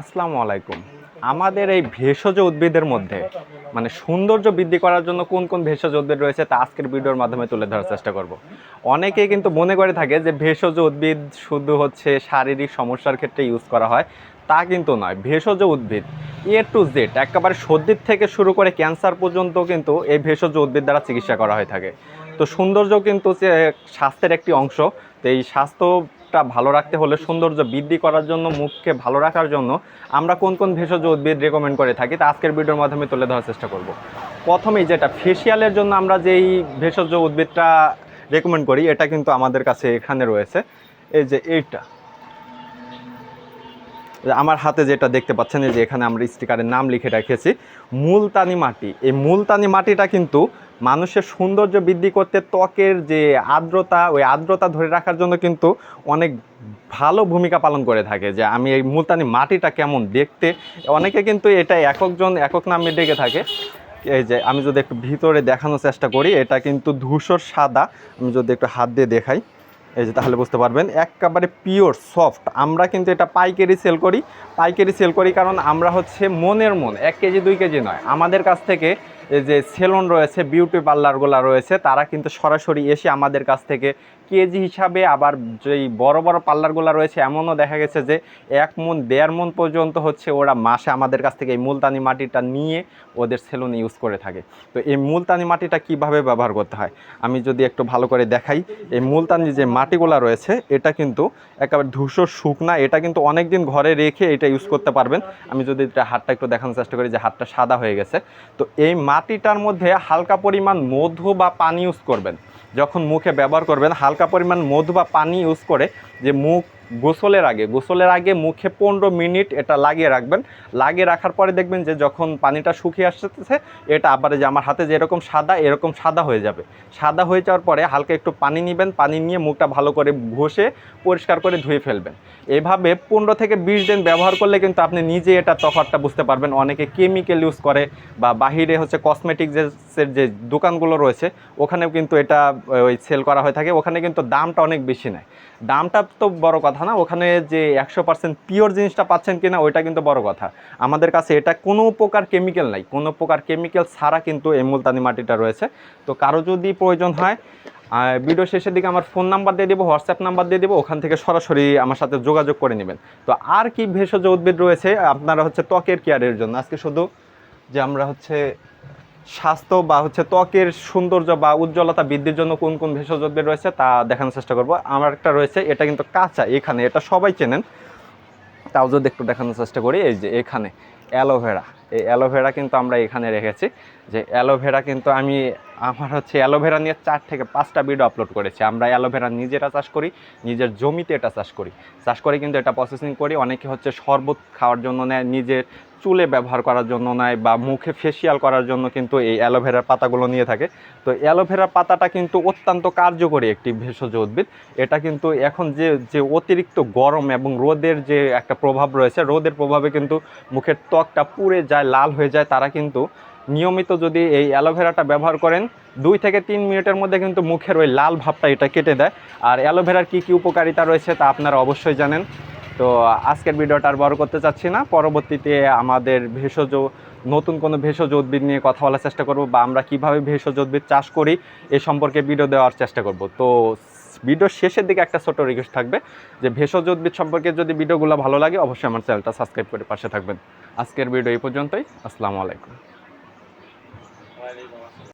আসসালামু আলাইকুম। আমাদের এই ভেষজ উদ্ভিদের মধ্যে মানে সৌন্দর্য বৃদ্ধি করার জন্য কোন কোন ভেষজ উদ্ভিদ রয়েছে তা আজকের ভিডিওর মাধ্যমে তুলে ধরার চেষ্টা করব। অনেকেই কিন্তু মনে করে থাকে যে ভেষজ উদ্ভিদ শুধু হচ্ছে শারীরিক সমস্যার ক্ষেত্রে ইউজ করা হয়, তা কিন্তু নয়। ভেষজ উদ্ভিদ এ টু জেড একেবারে সর্দির থেকে শুরু করে ক্যান্সার পর্যন্ত কিন্তু এই ভেষজ উদ্ভিদ দ্বারা চিকিৎসা করা হয়ে থাকে। তো সৌন্দর্য কিন্তু স্বাস্থ্যের একটি অংশ, তো এই স্বাস্থ্যটা ভালো রাখতে হলে সৌন্দর্য বৃদ্ধি করার জন্য, মুখকে ভালো রাখার জন্য আমরা কোন কোন ভেষজ উদ্ভিদ রেকমেন্ড করে থাকি তা আজকের ভিডিওর মাধ্যমে তুলে ধরার চেষ্টা করব। প্রথমেই যেটা ফেসিয়ালের জন্য আমরা যেই ভেষজ উদ্ভিদটা রেকমেন্ড করি, এটা কিন্তু আমাদের কাছে এখানে রয়েছে। এই যে এইটা আমার হাতে যেটা দেখতে পাচ্ছেন যে এখানে আমরা স্টিকারের নাম লিখে রেখেছি, মুলতানি মাটি। এই মুলতানি মাটিটা কিন্তু মানুষের সৌন্দর্য বৃদ্ধি করতে, ত্বকের যে আর্দ্রতা, ওই আর্দ্রতা ধরে রাখার জন্য কিন্তু অনেক ভালো ভূমিকা পালন করে থাকে যে আমি এই মুলতানি মাটিটা কেমন দেখতে। অনেকে কিন্তু এটা এককজন, একক নামে ডেকে থাকে। এই যে আমি যদি একটু ভিতরে দেখানোর চেষ্টা করি, এটা কিন্তু ধূসর সাদা। আমি যদি একটু হাত দিয়ে দেখাই। এই যে তাহলে বুঝতে পারবেন, একেবারে পিওর সফট আমরা কিন্তু এটা পাইকারি সেল করি। পাইকারি সেল করি কারণ আমরা হচ্ছে মনের মন, এক কেজি, দুই কেজি নয়। আমাদের কাছ থেকে যে সেলুন রয়েছে, বিউটি পার্লারগুলো রয়েছে, তারা কিন্তু সরাসরি এসে আমাদের কাছ থেকে কেজি হিসাবে আবার যেই বড় বড় পার্লারগুলো রয়েছে, এমনও দেখা গেছে যে এক মন, দেড় মন পর্যন্ত হচ্ছে ওরা মাসে আমাদের কাছ থেকে এই মুলতানি মাটিটা নিয়ে ওদের সেলুনে ইউজ করে থাকে। তো এই মুলতানি মাটিটা কীভাবে ব্যবহার করতে হয়? আমি যদি একটু ভালো করে দেখাই, এই মুলতানি যে মাটিগুলো রয়েছে, এটা কিন্তু একেবারে ধূসর শুকনা, এটা কিন্তু অনেক দিন ঘরে রেখে এটা ইউজ করতে পারবেন। আমি যদি এটা হাতটা একটু দেখানোর চেষ্টা করি যে হাতটা সাদা হয়ে গেছে। তো এই মাটিটার মধ্যে হালকা পরিমাণ মধু বা পানি ইউজ করবেন। যখন মুখে ব্যবহার করবেন, হালকা পরিমাণ মধু বা পানি ইউজ করে যে মুখ গোসলের আগে গোসলের আগে মুখে পনেরো মিনিট এটা লাগিয়ে রাখবেন। লাগিয়ে রাখার পরে দেখবেন যে যখন পানিটা শুকিয়ে আসতেছে, এটা আবার যে আমার হাতে যেরকম সাদা, এরকম সাদা হয়ে যাবে। সাদা হয়ে যাওয়ার পরে হালকা একটু পানি নেবেন, পানি নিয়ে মুখটা ভালো করে ঘষে পরিষ্কার করে ধুয়ে ফেলবেন। এভাবে পনেরো থেকে বিশ দিন ব্যবহার করলে কিন্তু আপনি নিজে এটা তফাৎটা বুঝতে পারবেন। অনেকে কেমিক্যাল ইউজ করে বা বাহিরে হচ্ছে কসমেটিক্সের যে দোকানগুলো রয়েছে, ওখানেও কিন্তু এটা ওই সেল করা হয়ে থাকে। ওখানে কিন্তু দামটা অনেক বেশি নেয়। দামটা তো বড় কথা না, ওখানে যে একশো পার্সেন্ট পিওর জিনিসটা পাচ্ছেন কিনা, ওইটা কিন্তু বড় কথা। আমাদের কাছে এটা কোনো প্রকার কেমিক্যাল নাই, কোনো প্রকার কেমিক্যাল ছাড়া কিন্তু এই মুলতানি মাটিটা রয়েছে। তো কারও যদি প্রয়োজন হয় ভিডিও শেষের দিকে আমার ফোন নাম্বার দিয়ে দেবো হোয়াটসঅ্যাপ নাম্বার দিয়ে দেবো, ওখান থেকে সরাসরি আমার সাথে যোগাযোগ করে নেবেন। তো আর কি ভেষজ উদ্ভিদ রয়েছে, আপনারা হচ্ছে ত্বকের কেয়ারের জন্য। আজকে শুধু যে আমরা হচ্ছে স্বাস্থ্য বা হচ্ছে ত্বকের সৌন্দর্য বা উজ্জ্বলতা বৃদ্ধির জন্য কোন কোন ভেষজ রয়েছে তা দেখানোর চেষ্টা করব। আমার একটা রয়েছে, এটা কিন্তু কাঁচা এখানে, এটা সবাই চেনেন। তাও যদি একটু দেখানোর চেষ্টা করি, এই যে এখানে অ্যালোভেরা এই অ্যালোভেরা কিন্তু আমরা এখানে রেখেছি। যে অ্যালোভেরা কিন্তু আমি, আমার হচ্ছে অ্যালোভেরা নিয়ে চার থেকে পাঁচটা ভিডিও আপলোড করেছি। আমরা অ্যালোভেরা নিজেরা চাষ করি, নিজের জমিতে এটা চাষ করি। চাষ করে কিন্তু এটা প্রসেসিং করি, অনেকে হচ্ছে শরবত খাওয়ার জন্য নেয়, নিজের চুলে ব্যবহার করার জন্য নেয় বা মুখে ফেসিয়াল করার জন্য কিন্তু এই অ্যালোভেরার পাতাগুলো নিয়ে থাকে। তো অ্যালোভেরার পাতাটা কিন্তু অত্যন্ত কার্যকরী একটি ভেষজ উদ্ভিদ। এটা কিন্তু এখন যে যে অতিরিক্ত গরম এবং রোদের যে একটা প্রভাব রয়েছে, রোদের প্রভাবে কিন্তু মুখের ত্বকটা পুড়ে যায়, লাল হয়ে যায়, তারা কিন্তু নিয়মিত যদি এই অ্যালোভেরাটা ব্যবহার করেন, দুই থেকে তিন মিনিটের মধ্যে কিন্তু মুখের ওই লাল ভাবটা এটা কেটে দেয়। আর অ্যালোভেরার কী কী উপকারিতা রয়েছে তা আপনারা অবশ্যই জানেন। তো আজকের ভিডিওটা আর বড় করতে চাচ্ছি না। পরবর্তীতে আমাদের ভেষজ, নতুন কোনো ভেষজ উদ্ভিদ নিয়ে কথা বলার চেষ্টা করব বা আমরা কীভাবে ভেষজ উদ্ভিদ চাষ করি এ সম্পর্কে ভিডিও দেওয়ার চেষ্টা করব। তো ভিডিওর শেষের দিকে একটা ছোট রিকোয়েস্ট থাকবে যে ভেষজ উদ্ভিদ সম্পর্কে যদি ভিডিওগুলো ভালো লাগে, অবশ্যই আমার চ্যানেলটা সাবস্ক্রাইব করে পাশে থাকবেন। আজকের ভিডিও এই পর্যন্তই। আসসালামু আলাইকুম।